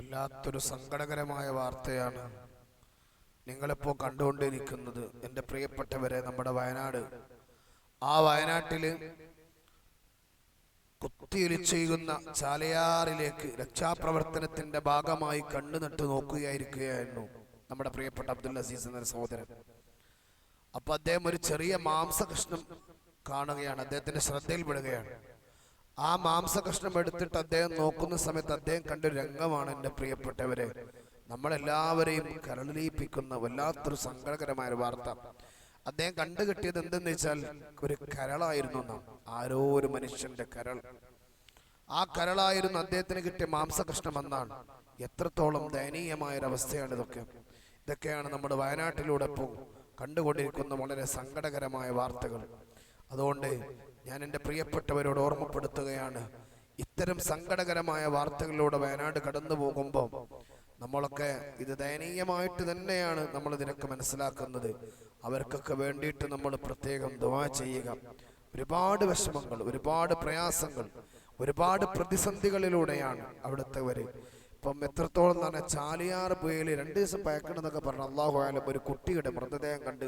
വല്ലാത്തൊരു സങ്കടകരമായ വാർത്തയാണ് നിങ്ങളിപ്പോൾ കണ്ടുകൊണ്ടിരിക്കുന്നത് എന്റെ പ്രിയപ്പെട്ടവരെ നമ്മുടെ വയനാട്. ആ വയനാട്ടിൽ കുത്തിയൊലിച്ചെയ്യുന്ന ചാലയാറിലേക്ക് രക്ഷാപ്രവർത്തനത്തിന്റെ ഭാഗമായി കണ്ണു നട്ട് നോക്കുകയായിരിക്കുകയായിരുന്നു നമ്മുടെ പ്രിയപ്പെട്ട അബ്ദുൽ അസീസ് എന്ന സഹോദരൻ. അപ്പൊ അദ്ദേഹം ഒരു ചെറിയ മാംസകൃഷ്ണം കാണുകയാണ് അദ്ദേഹത്തിന്റെ ശ്രദ്ധയിൽപ്പെടുകയാണ് ആ മാംസകഷ്ണം എടുത്തിട്ട് അദ്ദേഹം നോക്കുന്ന സമയത്ത് അദ്ദേഹം കണ്ട രംഗമാണ് എന്റെ പ്രിയപ്പെട്ടവരെ. നമ്മളെല്ലാവരെയും കരളിപ്പിക്കുന്ന വല്ലാത്തൊരു സങ്കടകരമായ വാർത്ത. അദ്ദേഹം കണ്ടു കിട്ടിയത് എന്തെന്ന് വെച്ചാൽ ഒരു കരളായിരുന്നു നാം. ആരോ ഒരു മനുഷ്യന്റെ കരൾ. ആ കരളായിരുന്നു അദ്ദേഹത്തിന് കിട്ടിയ മാംസകഷ്ണം എന്നാണ്. എത്രത്തോളം ദയനീയമായ അവസ്ഥയാണ് ഇതൊക്കെ. ഇതൊക്കെയാണ് നമ്മുടെ വയനാട്ടിലൂടെ പോകും കണ്ടുകൊണ്ടിരിക്കുന്ന വളരെ സങ്കടകരമായ വാർത്തകൾ. അതുകൊണ്ട് ഞാൻ എന്റെ പ്രിയപ്പെട്ടവരോട് ഓർമ്മപ്പെടുത്തുകയാണ്. ഇത്തരം സങ്കടകരമായ വാർത്തകളിലൂടെ വയനാട് കടന്നു പോകുമ്പോൾ നമ്മളൊക്കെ ഇത് ദയനീയമായിട്ട് തന്നെയാണ് നമ്മൾ ഇതിനൊക്കെ മനസ്സിലാക്കുന്നത്. അവർക്കൊക്കെ വേണ്ടിയിട്ട് നമ്മൾ പ്രത്യേകം ദുവാ ചെയ്യുക. ഒരുപാട് വിഷമങ്ങൾ ഒരുപാട് പ്രയാസങ്ങൾ ഒരുപാട് പ്രതിസന്ധികളിലൂടെയാണ് അവിടുത്തെവര് ഇപ്പം എത്രത്തോളം പറഞ്ഞാൽ ചാലിയാർ പുയൽ രണ്ട് ദിവസം പയക്കണമെന്നൊക്കെ പറഞ്ഞു അള്ളാഹു ആയാലും ഒരു കുട്ടിയുടെ മൃതദേഹം കണ്ടു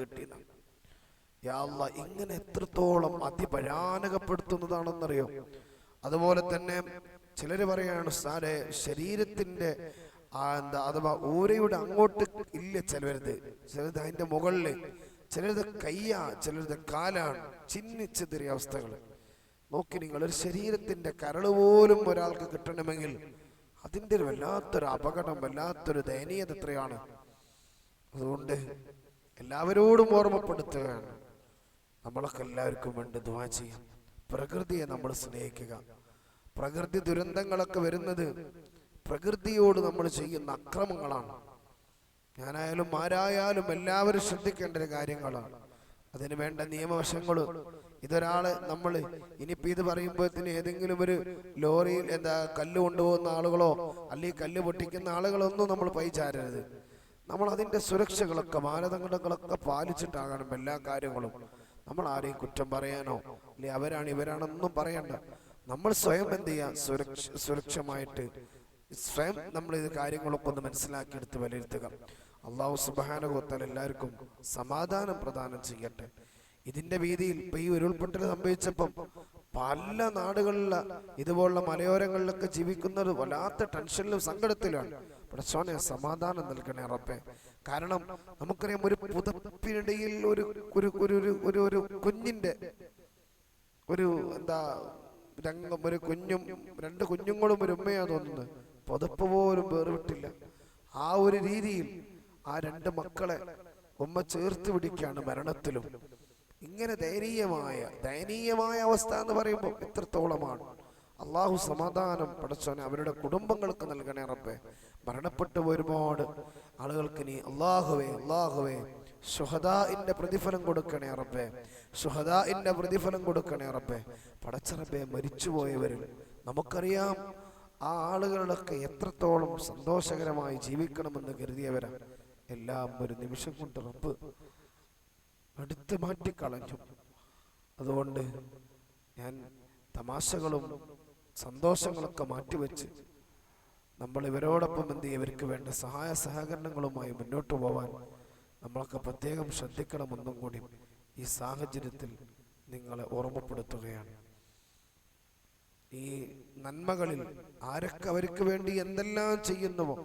യാ അല്ലാ, ഇങ്ങനെ എത്രത്തോളം അതിഭയാനകപ്പെടുത്തുന്നതാണെന്നറിയോ അതുപോലെ തന്നെ ചിലർ പറയാണ് സാറെ ശരീരത്തിന്റെ എന്താ അഥവാ ഓരയുടെ അങ്ങോട്ട് ഇല്ല ചിലവരുത് ചിലത് അതിന്റെ മുകളിൽ ചിലത് കയ്യാ ചിലരത് കാലാണ് ചിന്നിച്ചെതിരിയ അവസ്ഥകൾ നോക്കി നിങ്ങൾ ഒരു ശരീരത്തിന്റെ കരൾ പോലും ഒരാൾക്ക് കിട്ടണമെങ്കിൽ അതിന്റെ ഒരു വല്ലാത്തൊരു അപകടം വല്ലാത്തൊരു ദയനീയത എത്രയാണ്? അതുകൊണ്ട് എല്ലാവരോടും ഓർമ്മപ്പെടുത്തുകയാണ്. നമ്മളൊക്കെ എല്ലാവർക്കും വേണ്ടി ദുവാ ചെയ്യാം. പ്രകൃതിയെ നമ്മൾ സ്നേഹിക്കുക. പ്രകൃതി ദുരന്തങ്ങളൊക്കെ വരുന്നത് പ്രകൃതിയോട് നമ്മൾ ചെയ്യുന്ന അക്രമങ്ങളാണ്. ഞാനായാലും ആരായാലും എല്ലാവരും ശ്രദ്ധിക്കേണ്ട ഒരു കാര്യങ്ങളാണ്. അതിന് വേണ്ട നിയമവശങ്ങൾ. ഇതൊരാൾ നമ്മൾ ഇനിയിപ്പോ ഇത് പറയുമ്പോഴത്തിന് ഏതെങ്കിലും ഒരു ലോറിയിൽ എന്താ കല്ല് കൊണ്ടുപോകുന്ന ആളുകളോ അല്ലെങ്കിൽ കല്ല് പൊട്ടിക്കുന്ന ആളുകളൊന്നും നമ്മൾ പൈചാരരുത്. നമ്മൾ അതിന്റെ സുരക്ഷകളൊക്കെ മാനദണ്ഡങ്ങളൊക്കെ പാലിച്ചിട്ടാകണം എല്ലാ കാര്യങ്ങളും. നമ്മൾ ആരെയും കുറ്റം പറയാനോ അല്ലെ അവരാണ് ഇവരാണെന്നും പറയണ്ട. നമ്മൾ സ്വയം എന്ത് ചെയ്യാ? സുരക്ഷ സുരക്ഷമായിട്ട് സ്വയം നമ്മൾ ഇത് കാര്യങ്ങളൊക്കെ ഒന്ന് മനസ്സിലാക്കിയെടുത്ത് വിലയിരുത്തുക. അള്ളാഹു സുബാനുഗോത്താൽ എല്ലാവർക്കും സമാധാനം പ്രദാനം ചെയ്യട്ടെ. ഇതിന്റെ വീതിയിൽ ഇപ്പൊ ഈ ഉരുൾപൊട്ടൽ സംഭവിച്ചപ്പം പല നാടുകളിലെ ഇതുപോലുള്ള മലയോരങ്ങളിലൊക്കെ ജീവിക്കുന്നത് വല്ലാത്ത ടെൻഷനിലും സങ്കടത്തിലാണ് പക്ഷോനെ സമാധാനം നൽകണേ റബ്ബെ. കാരണം നമുക്കറിയാം ഒരു പുതപ്പിനിടയിൽ ഒരു ഒരു ഒരു ഒരു ഒരു ഒരു കുഞ്ഞിന്റെ ഒരു എന്താ രംഗം ഒരു കുഞ്ഞും രണ്ട് കുഞ്ഞുങ്ങളും ഒരു ഉമ്മയാ തോന്നുന്നത്. പുതപ്പ് പോലും വേർവിട്ടില്ല. ആ ഒരു രീതിയിൽ ആ രണ്ട് മക്കളെ ഉമ്മ ചേർത്ത് പിടിക്കുകയാണ് മരണത്തിലും. ഇങ്ങനെ ദയനീയമായ ദയനീയമായ അവസ്ഥ എന്ന് പറയുമ്പോൾ എത്രത്തോളമാണ്. അള്ളാഹു സമാധാനം പടച്ചോനെ അവരുടെ കുടുംബങ്ങൾക്ക് നൽകണേ റബ്ബെ. മരണപ്പെട്ട ഒരുപാട് ആളുകൾക്ക് നീ അള്ളാഹുവേ അള്ളാഹുവേ സുഹദാഇന്റെ പ്രതിഫലം കൊടുക്കണേ റബ്ബേ സുഹദാഇന്റെ പ്രതിഫലം കൊടുക്കണേ റബ്ബേ. പടച്ചറബെ മരിച്ചുപോയവരിൽ നമുക്കറിയാം ആ ആളുകളൊക്കെ എത്രത്തോളം സന്തോഷകരമായി ജീവിക്കണമെന്ന് കരുതിയവരാ. എല്ലാം ഒരു നിമിഷം കൊണ്ട് റബ്ബ് എടുത്തു മാറ്റിക്കളഞ്ഞു. അതുകൊണ്ട് ഞാൻ തമാശകളും സന്തോഷങ്ങളൊക്കെ മാറ്റിവെച്ച് നമ്മൾ ഇവരോടൊപ്പം എന്ത് ഇവർക്ക് വേണ്ട സഹായ സഹകരണങ്ങളുമായി മുന്നോട്ട് പോവാൻ നമ്മളൊക്കെ പ്രത്യേകം ശ്രദ്ധിക്കണമെന്നും കൂടി ഈ സാഹചര്യത്തിൽ നിങ്ങളെ ഓർമ്മപ്പെടുത്തുകയാണ്. ഈ നന്മകളിൽ ആരൊക്കെ അവർക്ക് വേണ്ടി എന്തെല്ലാം ചെയ്യുന്നുവോ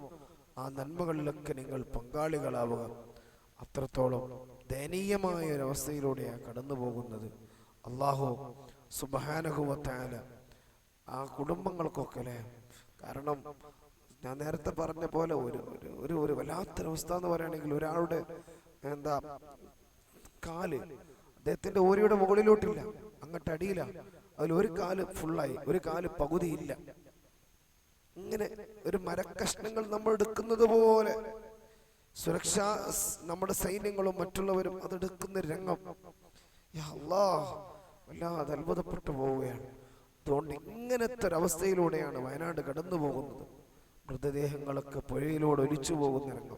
ആ നന്മകളിലൊക്കെ നിങ്ങൾ പങ്കാളികളാവുക. അത്രത്തോളം ദയനീയമായ ഒരവസ്ഥയിലൂടെയാണ് കടന്നു പോകുന്നത്. അള്ളാഹു സുബാനഹുവത്തായ ആ കുടുംബങ്ങൾക്കൊക്കെ അല്ലേ? കാരണം ഞാൻ നേരത്തെ പറഞ്ഞ പോലെ ഒരു ഒരു ഒരു വല്ലാത്തൊരവസ്ഥ എന്ന് പറയുകയാണെങ്കിൽ ഒരാളുടെ എന്താ കാൽ അദ്ദേഹത്തിന്റെ ഓരിയുടെ മുകളിലോട്ടില്ല അങ്ങോട്ട് അടിയില്ല. അതിൽ ഒരു കാൽ ഫുള്ളായി ഒരു കാൽ പകുതിയില്ല. ഇങ്ങനെ ഒരു മരക്കഷ്ണങ്ങൾ നമ്മൾ എടുക്കുന്നത് പോലെ സുരക്ഷാ നമ്മുടെ സൈന്യങ്ങളും മറ്റുള്ളവരും അതെടുക്കുന്ന രംഗം. വല്ലാതെ അത്ഭുതപ്പെട്ടു പോവുകയാണ്. അതുകൊണ്ട് ഇങ്ങനത്തെ ഒരവസ്ഥയിലൂടെയാണ് വയനാട് കടന്നു പോകുന്നത് മൃതദേഹങ്ങളൊക്കെ പുഴയിലൂടെ ഒലിച്ചു പോകുന്ന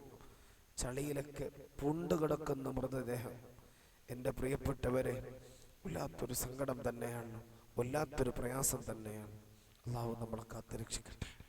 ചളിയിലൊക്കെ പുണ്ട് കിടക്കുന്ന മൃതദേഹം. എന്റെ പ്രിയപ്പെട്ടവരെ വല്ലാത്തൊരു സങ്കടം തന്നെയാണ്. വല്ലാത്തൊരു പ്രയാസം തന്നെയാണ്. അള്ളാഹു നമ്മളെ കാത്തുരക്ഷിക്കട്ടെ.